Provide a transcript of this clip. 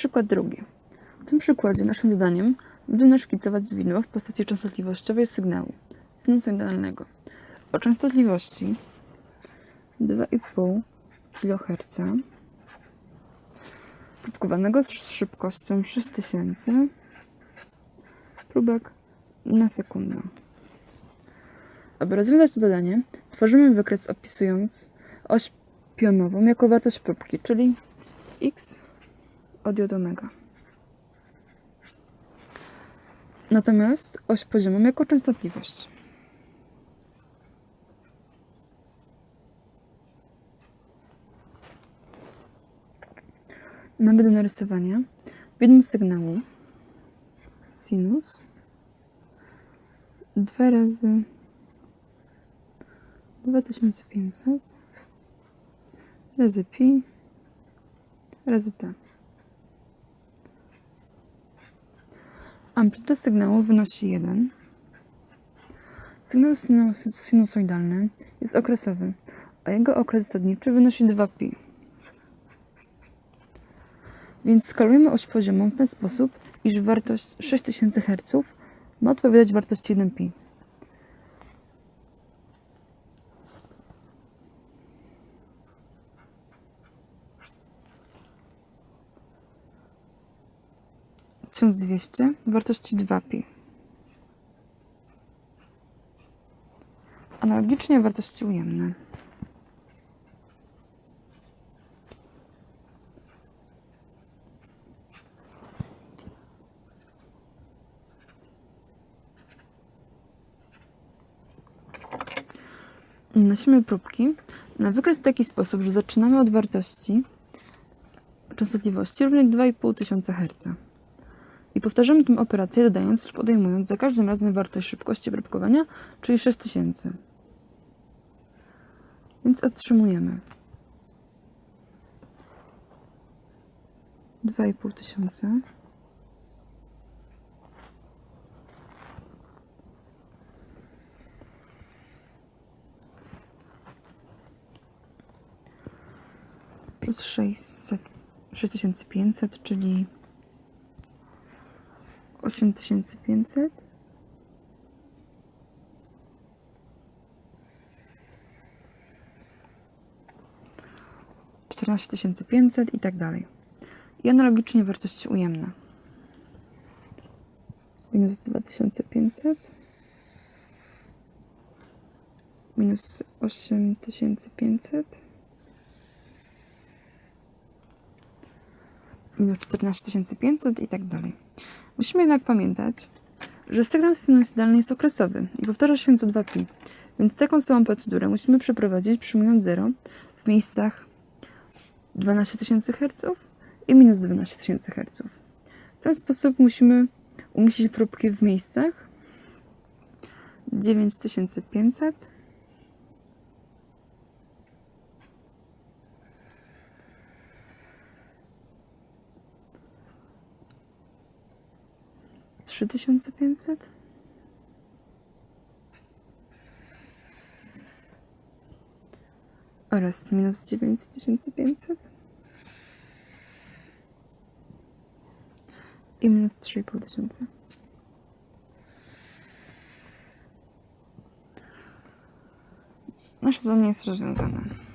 Przykład drugi. W tym przykładzie naszym zadaniem będzie naszkicować zwinło w postaci częstotliwościowej sygnału sinusoidalnego o częstotliwości 2,5 kHz próbkowanego z szybkością 6000 próbek na sekundę. Aby rozwiązać to zadanie, tworzymy wykres opisując oś pionową jako wartość próbki, czyli x od j do omega. Natomiast oś poziomą jako częstotliwość. Mamy do narysowania widmo sygnału sinus 2 razy 2500 razy pi razy t. Amplituda sygnału wynosi 1. Sygnał sinusoidalny jest okresowy, a jego okres zasadniczy wynosi 2π. Więc skalujemy oś poziomą w ten sposób, iż wartość 6000 Hz ma odpowiadać wartości 1π. 1200 wartości 2pi. Analogicznie wartości ujemne. Nosimy próbki. Nawyk jest w taki sposób, że zaczynamy od wartości częstotliwości równej 2,5 tysiąca Hz. I powtarzamy tę operację dodając lub odejmując za każdym razem wartość szybkości próbkowania, czyli 6000. Więc otrzymujemy 2,5 tysiąca plus 600, 6500, czyli 8500. czternaście tysięcy pięćset i tak dalej. I analogicznie wartości ujemne. Minus 2500. Minus 8500. minus 14500 i tak dalej. Musimy jednak pamiętać, że sygnał sinusoidalny jest okresowy i powtarza się co 2pi, więc taką samą procedurę musimy przeprowadzić przyjmując 0 w miejscach 12000 Hz i minus 12000 Hz. W ten sposób musimy umieścić próbki w miejscach 9500 3500 oraz minus 9500 i minus 3500. Nasze zadanie jest rozwiązane.